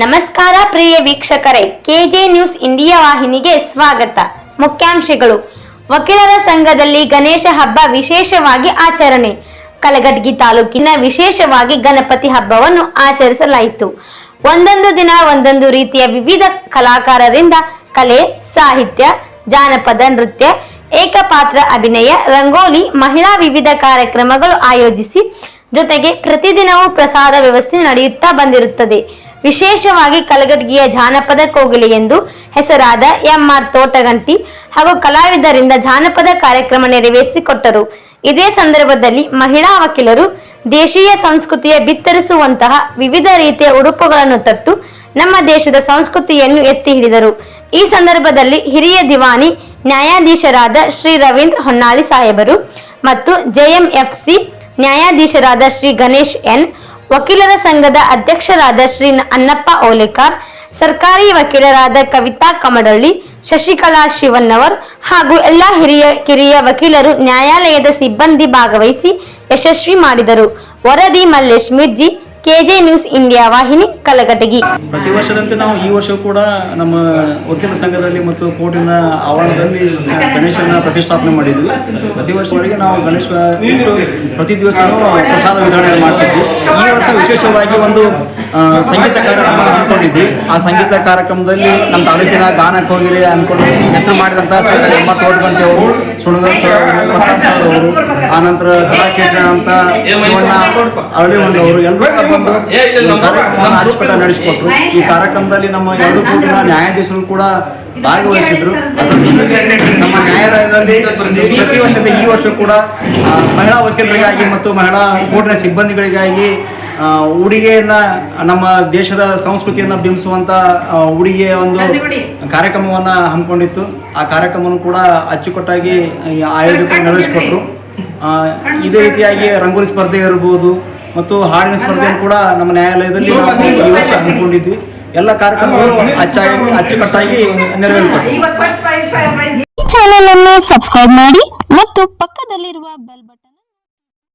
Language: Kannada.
ನಮಸ್ಕಾರ ಪ್ರಿಯ ವೀಕ್ಷಕರೇ, ಕೆಜೆ ನ್ಯೂಸ್ ಇಂಡಿಯಾ ವಾಹಿನಿಗೆ ಸ್ವಾಗತ. ಮುಖ್ಯಾಂಶಗಳು. ವಕೀಲರ ಸಂಘದಲ್ಲಿ ಗಣೇಶ ಹಬ್ಬ ವಿಶೇಷವಾಗಿ ಆಚರಣೆ. ಕಲಗಡ್ಗಿ ತಾಲೂಕಿನ ವಿಶೇಷವಾಗಿ ಗಣಪತಿ ಹಬ್ಬವನ್ನು ಆಚರಿಸಲಾಯಿತು. ಒಂದೊಂದು ದಿನ ಒಂದೊಂದು ರೀತಿಯ ವಿವಿಧ ಕಲಾಕಾರರಿಂದ ಕಲೆ, ಸಾಹಿತ್ಯ, ಜಾನಪದ ನೃತ್ಯ, ಏಕಪಾತ್ರ ಅಭಿನಯ, ರಂಗೋಲಿ, ಮಹಿಳಾ ವಿವಿಧ ಕಾರ್ಯಕ್ರಮಗಳು ಆಯೋಜಿಸಿ ಜೊತೆಗೆ ಪ್ರತಿದಿನವೂ ಪ್ರಸಾದ ವ್ಯವಸ್ಥೆ ನಡೆಯುತ್ತಾ ಬಂದಿರುತ್ತದೆ. ವಿಶೇಷವಾಗಿ ಕಲಗಡ್ಗಿಯ ಜಾನಪದ ಕೋಗಿಲೆ ಎಂದು ಹೆಸರಾದ ಎಂಆರ್ ತೋಟಗಂಟಿ ಹಾಗೂ ಕಲಾವಿದರಿಂದ ಜಾನಪದ ಕಾರ್ಯಕ್ರಮ ನೆರವೇರಿಸಿಕೊಟ್ಟರು. ಇದೇ ಸಂದರ್ಭದಲ್ಲಿ ಮಹಿಳಾ ವಕೀಲರು ದೇಶೀಯ ಸಂಸ್ಕೃತಿಯ ಬಿತ್ತರಿಸುವಂತಹ ವಿವಿಧ ರೀತಿಯ ಉಡುಪುಗಳನ್ನು ತಟ್ಟು ನಮ್ಮ ದೇಶದ ಸಂಸ್ಕೃತಿಯನ್ನು ಎತ್ತಿ ಹಿಡಿದರು. ಈ ಸಂದರ್ಭದಲ್ಲಿ ಹಿರಿಯ ದಿವಾನಿ ನ್ಯಾಯಾಧೀಶರಾದ ಶ್ರೀ ರವೀಂದ್ರ ಹೊನ್ನಾಳಿ ಸಾಹೇಬರು ಮತ್ತು ಜೆಎಂಎಫ್ಸಿ ನ್ಯಾಯಾಧೀಶರಾದ ಶ್ರೀ ಗಣೇಶ್ ಎನ್ ವಕೀಲರ ಸಂಘದ ಅಧ್ಯಕ್ಷರಾದ ಶ್ರೀ ಅನ್ನಪ್ಪ ಓಲೇಕಾರ್, ಸರ್ಕಾರಿ ವಕೀಲರಾದ ಕವಿತಾ ಕಮಡಳ್ಳಿ, ಶಶಿಕಲಾ ಶಿವನ್ನವರ್ ಹಾಗೂ ಎಲ್ಲ ಹಿರಿಯ ಕಿರಿಯ ವಕೀಲರು ನ್ಯಾಯಾಲಯದ ಸಿಬ್ಬಂದಿ ಭಾಗವಹಿಸಿ ಯಶಸ್ವಿ ಮಾಡಿದರು. ವರದಿ Mallesh Mirji KJ news India ವಾಹಿನಿ ಕಲಘಟಗಿ. ಪ್ರತಿ ವರ್ಷದಂತೆ ನಾವು ಈ ವರ್ಷ ಕೂಡ ನಮ್ಮ ವಕೀಲ ಸಂಘದಲ್ಲಿ ಮತ್ತು ಕೋರ್ಟಿನ ಆವರಣದಲ್ಲಿ ಗಣೇಶನ ಪ್ರತಿಷ್ಠಾಪನೆ ಮಾಡಿದ್ವಿ. ಪ್ರತಿ ವರ್ಷವರೆಗೆ ನಾವು ಗಣೇಶ ಪ್ರತಿ ದಿವಸ ಪ್ರಸಾದ ವಿತರಣೆ ಮಾಡ್ತಿದ್ವಿ. ಈ ವರ್ಷ ವಿಶೇಷವಾಗಿ ಒಂದು ಸಂಗೀತ ಕಾರ್ಯಕ್ರಮ ಹಮ್ಮಿಕೊಂಡಿದ್ವಿ. ಆ ಸಂಗೀತ ಕಾರ್ಯಕ್ರಮದಲ್ಲಿ ನಮ್ಮ ತಾಲೂಕಿನ ಗಾನಕ್ಕೆ ಹೋಗಿರಿ ಅನ್ಕೊಂಡು ಹೆಸರು ಮಾಡಿದಂಥ ಎಮ್ಮ ತೋಟಗಂಟೆ ಅವರು ಸುಣಗಲ್ ಸರ್ ಅವರು, ಆನಂತರ ಕಲಾಕೇಶ್ವರಂತ ಅಂತ ಅರಳಿವಂಡ್ ಅವರು ಎಲ್ಲರೂ ಕೂಡ ಬಂದು ಈ ಕಾರ್ಯಕ್ರಮವನ್ನು ಅಚ್ಚುಕಟ್ಟಾಗಿ ನಡೆಸಿಕೊಟ್ರು. ಈ ಕಾರ್ಯಕ್ರಮದಲ್ಲಿ ನಮ್ಮ ಎರಡು ಕೂಡಿನ ನ್ಯಾಯಾಧೀಶರು ಕೂಡ ಭಾಗವಹಿಸಿದ್ರು. ಅದರ ನಮ್ಮ ನ್ಯಾಯಾಲಯದಲ್ಲಿ ಪ್ರತಿ ವರ್ಷದ ಈ ವರ್ಷ ಕೂಡ ಮಹಿಳಾ ವಕೀಲರಿಗಾಗಿ ಮತ್ತು ಮಹಿಳಾ ಕೋರ್ಟ್ನ ಸಿಬ್ಬಂದಿಗಳಿಗಾಗಿ ಉಡುಗೆಯನ್ನ ನಮ್ಮ ದೇಶದ ಸಂಸ್ಕೃತಿಯನ್ನ ಬಿಂಬಿಸುವಂತ ಉಡುಗೆ ಉಡುಗೆಯ ಒಂದು ಕಾರ್ಯಕ್ರಮವನ್ನ ಹಮ್ಮಿಕೊಂಡಿತ್ತು. ಆ ಕಾರ್ಯಕ್ರಮವನ್ನು ಕೂಡ ಅಚ್ಚುಕಟ್ಟಾಗಿ ಆಯೋಜಕ ಆಯೋಜಕರು ನೆರವೇರಿಸಿಕೊಟ್ರು ಆ, ಇದೇ ರೀತಿಯಾಗಿ ರಂಗೋಲಿ ಸ್ಪರ್ಧೆ ಇರಬಹುದು ಮತ್ತು ಹಾಡಿನ ಸ್ಪರ್ಧೆಯನ್ನು ಕೂಡ ನಮ್ಮ ನ್ಯಾಯಾಲಯದಲ್ಲಿ ಹಮ್ಮಿಕೊಂಡಿದ್ವಿ. ಎಲ್ಲ ಕಾರ್ಯಕ್ರಮಗಳು ಅಚ್ಚಾಗಿ ಅಚ್ಚುಕಟ್ಟಾಗಿ ನೆರವೇರಿಕೊಟ್ರು ಈ ಚಾನೆಲ್ ಅನ್ನು ಸಬ್ಸ್ಕ್ರೈಬ್ ಮಾಡಿ ಮತ್ತು ಪಕ್ಕದಲ್ಲಿರುವ ಬೆಲ್ ಬಟನ್